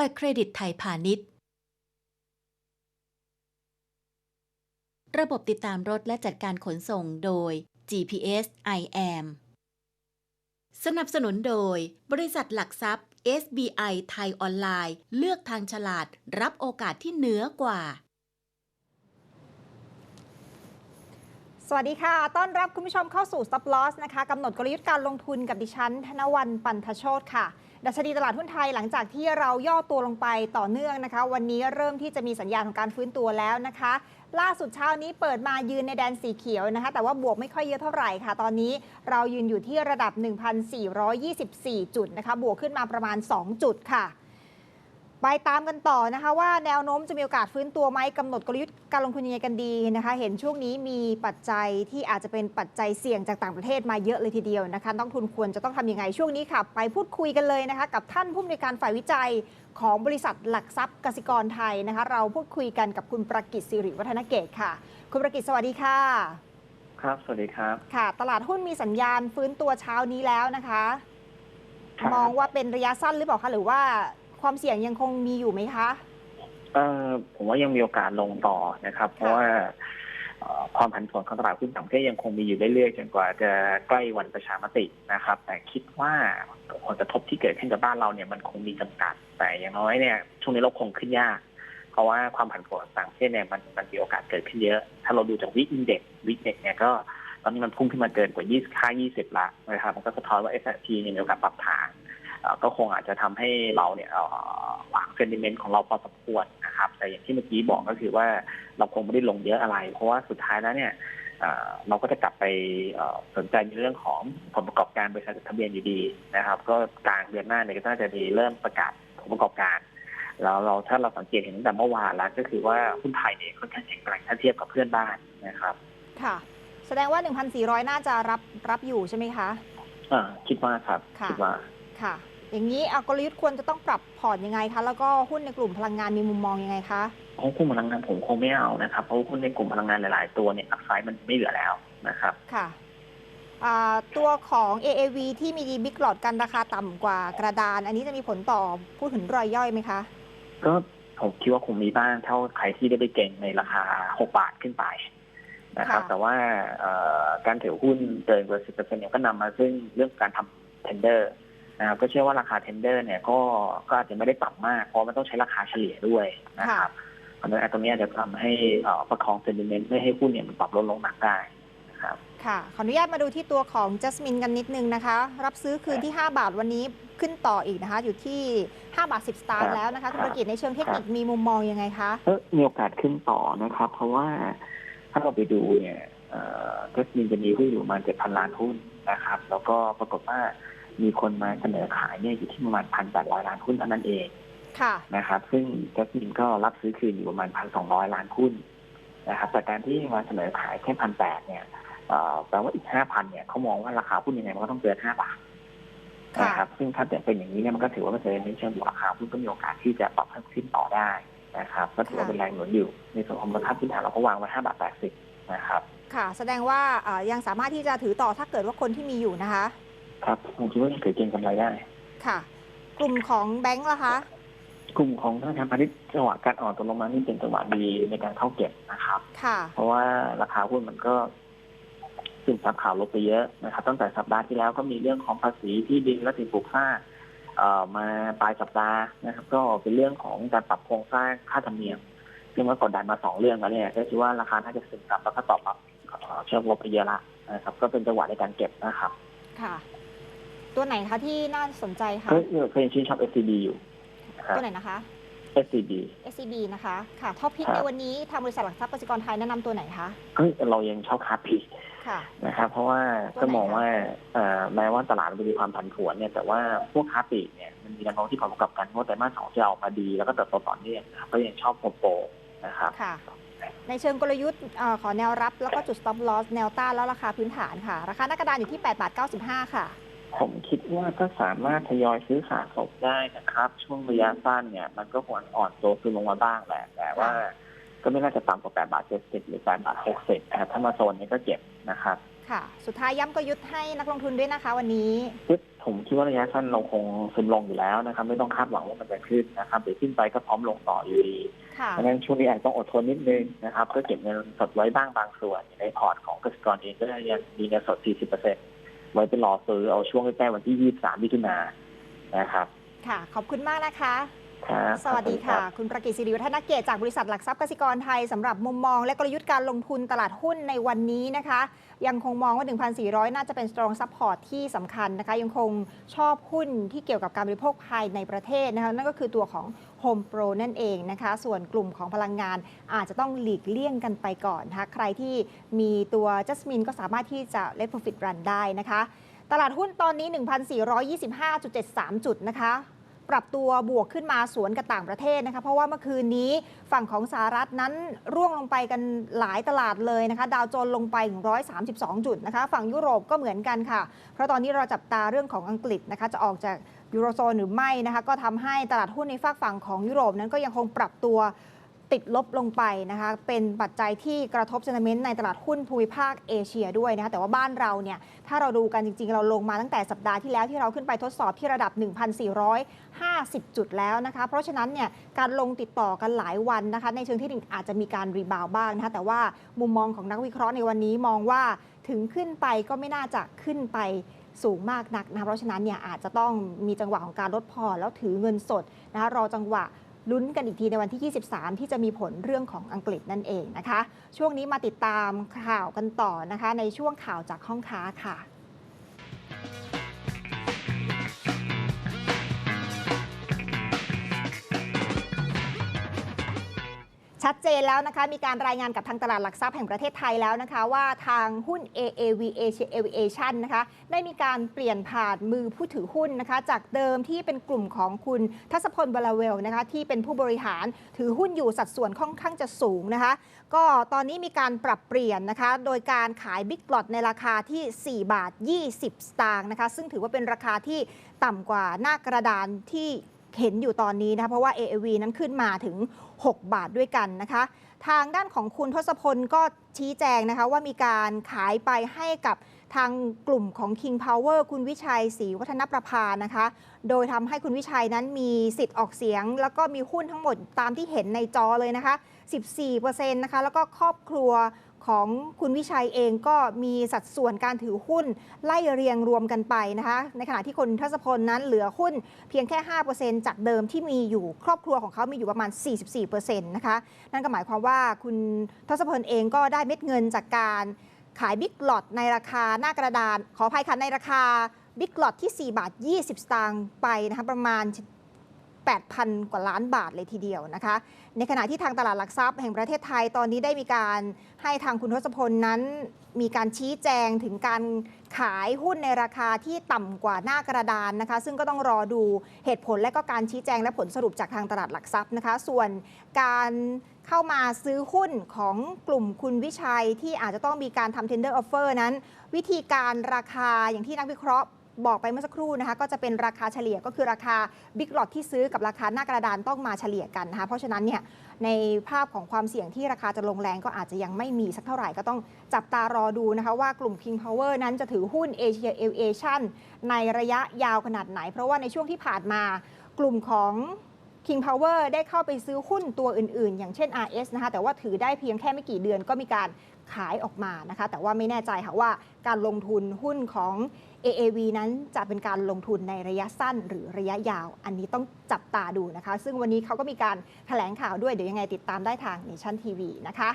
บัตรเครดิตไทยพาณิชย์ ระบบติดตามรถและจัดการขนส่งโดย GPS IAM สนับสนุนโดย บริษัทหลักทรัพย์ SBI ไทยออนไลน์ เลือกทางฉลาดรับโอกาสที่เหนือกว่า สวัสดีค่ะ ต้อนรับคุณผู้ชมเข้าสู่ Stop Loss นะคะกำหนดกลยุทธ์การลงทุนกับดิฉัน ธนวันปันทโชตค่ะ ดัชนีตลาดหุ้นไทยหลังจากที่เราย่อตัวลงไปต่อเนื่องนะคะ วันนี้เริ่มที่จะมีสัญญาณของการฟื้นตัวแล้วนะคะ ล่าสุดเช้านี้เปิดมายืนในแดนสีเขียวนะคะ แต่ว่าบวกไม่ค่อยเยอะเท่าไหร่ค่ะ ตอนนี้เรายืนอยู่ที่ระดับ 1,424 จุดนะคะ บวกขึ้นมาประมาณ 2 จุดค่ะ ไปตามกันต่อนะคะว่าแนวโน้มจะมีโอกาสฟื้นตัวไหมกำหนดกลยุทธ์การลงทุนยังไงกันดีนะคะ เห็นช่วงนี้มีปัจจัยที่อาจจะเป็นปัจจัยเสี่ยงจากต่างประเทศมาเยอะเลยทีเดียวนะคะต้องทุนควรจะต้องทำยังไงช่วงนี้ค่ะ ไปพูดคุยกันเลยนะคะ กับท่านผู้อำนวยการฝ่ายวิจัยของบริษัทหลักทรัพย์กสิกรไทยนะคะ เราพูดคุยกันกับคุณประกิตสิริวัฒนเกตค่ะ คุณประกิตสวัสดีค่ะ ครับสวัสดีครับค่ะ ตลาดหุ้นมีสัญญาณฟื้นตัวเช้านี้แล้วนะคะครับมองว่าเป็นระยะสั้นหรือเปล่าคะหรือว่า ความเสี่ยงยังคงมีอยู่ไหมคะ เอ่อผมว่ายังมีโอกาสลงต่อนะครับ เพราะว่าเอ่อความผันผวนของตลาดหุ้นต่างประเทศยังคงมีอยู่เรื่อยๆจนกว่าจะใกล้วันประชามตินะครับ แต่คิดว่าผลกระทบที่เกิดขึ้นกับบ้านเราเนี่ยมันคงมีจำกัด แต่อย่างน้อยเนี่ยช่วงนี้เราคงขึ้นยาก เพราะว่าความผันผวนต่างประเทศเนี่ยมันมันมีโอกาสเกิดขึ้นเยอะ ถ้าเราดูจากวิกอินเด็กวิกเด็กเนี่ยก็ตอนนี้มันพุ่งขึ้นมาเกินกว่า 20ค่า20 ละนะครับ มันก็สะท้อนว่า S&P เนี่ยมีโอกาสปรับฐานเอ่อ ก็คงอาจจะทำให้เราเนี่ยเอ่อวางเซนติเมนต์ของเราพอสมควรนะครับ แต่อย่างที่เมื่อกี้บอกก็คือว่าเราคงไม่ได้ลงเยอะอะไร เพราะว่าสุดท้ายแล้วเนี่ยเอ่อเราก็จะกลับไปเอ่อสนใจในเรื่องของผลประกอบการบริษัทจดทะเบียนอยู่ดีนะครับ ก็กลางเดือนหน้าเนี่ยก็น่าจะมีเริ่มประกาศผลประกอบการแล้วเราถ้าเราสังเกตเห็นตั้งแต่เมื่อวานแล้วก็คือว่าหุ้นไทยเนี่ยค่อนข้างแข็งแกร่งถ้าเทียบกับเพื่อนบ้านนะครับ ค่ะ แสดงว่า 1,400 น่าจะรับรับอยู่ใช่ไหมคะอ่าคิดว่าครับค่ะคิดว่าค่ะ อย่างนี้เอากลยุทธ์ควรจะต้องปรับพอร์ตยังไงคะ แล้วก็หุ้นในกลุ่มพลังงานมีมุมมองยังไงคะเพราะหุ้นพลังงานผมคงไม่เอานะครับ เพราะหุ้นในกลุ่มพลังงานหลาย ๆ ตัวเนี่ยอัพไซด์มันไม่เหลือแล้วนะครับ ค่ะอ่าตัวของ AAV ที่มีบิ๊กหลอดกันราคาต่ำกว่ากระดาน อันนี้จะมีผลต่อผู้ถือรายย่อยไหมคะ ก็ผมคิดว่าคงมีบ้างเท่าใครที่ได้ไปเก่งในราคา 6 บาทขึ้นไปนะครับค่ะแต่ว่าเอ่อการถือหุ้นเกินกว่า10%เนี่ยก็นำมาซึ่งเรื่องการทำ tender นะครับก็เชื่อว่าราคา tender เนี่ยก็ก็อาจจะไม่ได้ปรับมากเพราะมันต้องใช้ราคาเฉลี่ยด้วยนะครับเพราะฉะนั้นไอ้ตรงเนี้ยจะทำให้เอ่อประคอง sentiment ไม่ให้หุ้นเนี่ยมันปรับลดลงหนักได้นะครับค่ะ ขออนุญาตมาดูที่ตัวของ Jasmine กันนิดนึงนะคะ รับซื้อคืนที่ 5 บาทวันนี้ขึ้นต่ออีกนะคะ อยู่ที่ 5 บาท 10 สตางครัค์บแล้วนะคะคุณครับประกิตในเชิงเทคนิคมีมุมมองยังไงคะก็มีโอกาสขึ้นต่อนะครับ เพราะว่าถ้าเราไปดูเนี่ยก็มีจะมีหุ้นอยู่ประมาณเจ็ดพันล้านหุ้นนะครับ แล้วก็ปรากฏว่า มีคนมาเสนอขายเนี่ยอยู่ที่ประมาณพันแปดร้อยล้านหุ้นเท่านั้นเองค่ะนะครับ ซึ่งจัสมินก็รับซื้อคืนอยู่ประมาณพันสองร้อยล้านหุ้นนะครับแต่การที่มาเสนอขายแค่พันแปดเนี่ยเอ่อแปลว่าอีกห้าพันเนี่ยเขามองว่าราคาหุ้นยังไงมันก็ต้องเกินห้าบาทค่ะนะครับ ซึ่งถ้าเป็นอย่างนี้เนี่ยมันก็ถือว่าเป็นในเชิงบวกราคาหุ้นก็มีโอกาสที่จะปรับเพิ่มขึ้นต่อได้นะครับ ก็ถือว่าเป็นแรงหนุนอยู่ ในส่วนของมูลค่าพื้นฐานเราก็วางไว้ห้าบาทแปดสิบนะครับ ค่ะ แสดงว่าเอ่อยังสามารถที่จะถือต่อถ้าเกิดว่าคนที่มีอยู่นะคะ ครับผมคิดว่ายังถือเก็งกำไรได้ ค่ะ กลุ่มของแบงค์ล่ะคะ กลุ่มของธนาคารพาณิชย์จังหวะการอ่อนตัวลงมานี่เป็นจังหวะดีในการเข้าเก็บนะครับ ค่ะ เพราะว่าราคาหุ้นมันก็ซึมซับข่าวลบไปเยอะนะครับ ตั้งแต่สัปดาห์ที่แล้วก็มีเรื่องของภาษีที่ดินและสิ่งปลูกสร้างเอ่อมาปลายสัปดาห์นะครับ ก็เป็นเรื่องของการปรับโครงสร้างค่าธรรมเนียมซึ่งมันกดดันมาสองเรื่องแล้วเนี่ยก็คิดว่าราคาน่าจะซึมซับแล้วก็ตอบรับเอ่อเชิงลบไปเยอะละนะครับ ก็เป็นจังหวะในการเก็บนะครับ ค่ะ ตัวไหนคะที่น่าสนใจคะก็เคยชื่นชอบ SCB อยู่นะครับตัวไหนนะคะ SCB SCB นะคะค่ะท็อปพิกครับในวันนี้ทางบริษัทหลักทรัพย์กสิกรไทยแนะนำตัวไหนคะเฮ้ยเรายังชอบคาร์พีค่ะนะครับเพราะว่าตัวไหนก็มองคะว่าเอ่อแม้ว่าตลาดมันจะมีความผันผวนเนี่ยแต่ว่าพวกค้าปลีกเนี่ยมันมีแนวโน้มที่ผลประกอบการงวดไตรมาสสองจะออกมาดี แล้วก็เติบโตต่อเนื่องนะครับก็ยังชอบโปรโปรนะครับค่ะในเชิงกลยุทธ์เออขอแนวรับแล้วก็จุด stop loss แนวต้านแล้วราคาพื้นฐานค่ะ ราคาหน้ากระดานอยู่ที่8บาท95 ค่ะ ผมคิดว่าก็สามารถทยอยซื้อขาสบได้นะครับ ช่วงระยะสั้นเนี่ย มันก็ควรอ่อนตัวขึ้นลงมาบ้างแหละแต่ว่าก็ไม่น่าจะต่ำกว่า 8 บาท 70 หรือ 8 บาท 60นะครับถ้ามาโซนนี้ก็เก็บนะครับ ค่ะ สุดท้ายย้ำกลยุทธ์ให้นักลงทุนด้วยนะคะวันนี้ซึ่งผมคิดว่าระยะสั้นเราคงซึมลงอยู่แล้วนะครับ ไม่ต้องคาดหวังว่ามันจะขึ้นนะครับเดี๋ยวขึ้นไปก็พร้อมลงต่ออยู่ดีค่ะเพราะฉะนั้นช่วงนี้อาจจะต้องอดทนนิดนึงนะครับเพื่อเก็บเงินสดไว้บ้างบางส่วนในพอร์ตของกสิกรเองก็ยังมีเงินสด 40% ไว้เป็นรอซื้อเอาช่วงใกล้ๆวันที่ 23มิถุนายนนะครับ ค่ะ ขอบคุณมากนะคะ ครับสวัสดีขอบณค่ะรับคุณประกิตศิริวัฒนเกตจากบริษัทหลักทรัพย์กสิกรไทยสำหรับมุมมอง และกลยุทธ์การลงทุนตลาดหุ้นในวันนี้นะคะ ยังคงมองว่า 1,400 น่าจะเป็น strong support ที่สำคัญนะคะ ยังคงชอบหุ้นที่เกี่ยวกับการบริโภคภายในประเทศนะคะนั่นก็คือตัวของ Home Pro นั่นเองนะคะ ส่วนกลุ่มของพลังงานอาจจะต้องหลีกเลี่ยงกันไปก่อนนะคะใครที่มีตัว Jasmine ก็สามารถที่จะ let profit run ได้นะคะ ตลาดหุ้นตอนนี้ 1,425.73 จุดนะคะ ปรับตัวบวกขึ้นมาสวนกับต่างประเทศนะคะเพราะว่าเมื่อคืนนี้ฝั่งของสหรัฐนั้นร่วงลงไปกันหลายตลาดเลยนะคะ ดาวโจนส์ลงไป 132 จุดนะคะ ฝั่งยุโรปก็เหมือนกันค่ะ เพราะตอนนี้เราจับตาเรื่องของอังกฤษนะคะจะออกจากยูโรโซนหรือไม่นะคะก็ทำให้ตลาดหุ้นในฝากฝั่งของยุโรปนั้นก็ยังคงปรับตัว ติดลบลงไปนะคะ เป็นปัจจัยที่กระทบ sentiment ในตลาดหุ้นภูมิภาคเอเชียด้วยนะคะ แต่ว่าบ้านเราเนี่ย ถ้าเราดูกันจริง ๆ เราลงมาตั้งแต่สัปดาห์ที่แล้วที่เราขึ้นไปทดสอบที่ระดับ 1,450 จุดแล้วนะคะ เพราะฉะนั้นเนี่ย การลงติดต่อกันหลายวันนะคะ ในเชิงทคนิคอาจจะมีการรีบาวบ้างนะคะ แต่ว่ามุมมองของนักวิเคราะห์ในวันนี้มองว่าถึงขึ้นไปก็ไม่น่าจะขึ้นไปสูงมากนักนะเพราะฉะนั้นเนี่ยอาจจะต้องมีจังหวะของการลดพอแล้วถือเงินสดนะคะรอจังหวะ ลุ้นกันอีกทีในวันที่ 23 ที่จะมีผลเรื่องของอังกฤษนั่นเองนะคะ ช่วงนี้มาติดตามข่าวกันต่อนะคะ ในช่วงข่าวจากห้องค้าค่ะ ชัดเจนแล้วนะคะมีการรายงานกับทางตลาดหลักทรัพย์แห่งประเทศไทยแล้วนะคะว่าทางหุ้น AAV Aviation นะคะได้มีการเปลี่ยนผ่านมือผู้ถือหุ้นนะคะจากเดิมที่เป็นกลุ่มของคุณทัศพลบลาเวลนะคะที่เป็นผู้บริหารถือหุ้นอยู่สัดส่วนค่อนข้างจะสูงนะคะก็ตอนนี้มีการปรับเปลี่ยนนะคะโดยการขายบิ๊กหลอดในราคาที่ 4 บาท 20 สตางค์นะคะซึ่งถือว่าเป็นราคาที่ต่ำกว่าหน้ากระดานที่ เห็นอยู่ตอนนี้นะคะเพราะว่า AAV นั้นขึ้นมาถึง 6 บาทด้วยกันนะคะ ทางด้านของคุณทศพลก็ชี้แจงนะคะว่ามีการขายไปให้กับทางกลุ่มของ King Power คุณวิชัยศรีวัฒนประภานะคะ โดยทำให้คุณวิชัยนั้นมีสิทธิ์ออกเสียง แล้วก็มีหุ้นทั้งหมดตามที่เห็นในจอเลยนะคะ 14%นะคะ แล้วก็ครอบครัว ของคุณวิชัยเองก็มีสัดส่วนการถือหุ้นไล่เรียงรวมกันไปนะคะ ในขณะที่คุณทศพลนั้นเหลือหุ้นเพียงแค่ 5%จากเดิมที่มีอยู่ครอบครัวของเขามีอยู่ประมาณ 44%นะคะนั่นก็หมายความว่าคุณทศพลเองก็ได้เม็ดเงินจากการขายบิ๊กหลอดในราคาหน้ากระดาน ขออภัยค่ะในราคาบิ๊กหลอดที่ 4 บาท 20 สตางค์ไปนะคะประมาณ 8,000 กว่าล้านบาทเลยทีเดียวนะคะ ในขณะที่ทางตลาดหลักทรัพย์แห่งประเทศไทยตอนนี้ได้มีการให้ทางคุณทศพลนั้นมีการชี้แจงถึงการขายหุ้นในราคาที่ต่ำกว่าหน้ากระดานนะคะ ซึ่งก็ต้องรอดูเหตุผลและก็การชี้แจงและผลสรุปจากทางตลาดหลักทรัพย์นะคะ ส่วนการเข้ามาซื้อหุ้นของกลุ่มคุณวิชัยที่อาจจะต้องมีการทำ tender offer นั้น วิธีการราคาอย่างที่นักวิเคราะห์ บอกไปเมื่อสักครู่นะคะ ก็จะเป็นราคาเฉลี่ยก็คือราคาบิ๊กหลอดที่ซื้อกับราคาหน้ากระดานต้องมาเฉลี่ยกันนะคะ เพราะฉะนั้นเนี่ยในภาพของความเสี่ยงที่ราคาจะลงแรงก็อาจจะยังไม่มีสักเท่าไหร่ก็ต้องจับตารอดูนะคะว่ากลุ่ม King Power นั้นจะถือหุ้น Asia Aviation ในระยะยาวขนาดไหน เพราะว่าในช่วงที่ผ่านมากลุ่มของ King Power ได้เข้าไปซื้อหุ้นตัวอื่นๆ อย่างเช่น RS นะคะแต่ว่าถือได้เพียงแค่ไม่กี่เดือนก็มีการขายออกมานะคะ แต่ว่าไม่แน่ใจค่ะว่าการลงทุนหุ้นของ AAV นั้นจะเป็นการลงทุนในระยะสั้นหรือระยะยาว อันนี้ต้องจับตาดูนะคะ ซึ่งวันนี้เขาก็มีการแถลงข่าวด้วย เดี๋ยวยังไงติดตามได้ทางเนชั่นทีวีนะคะ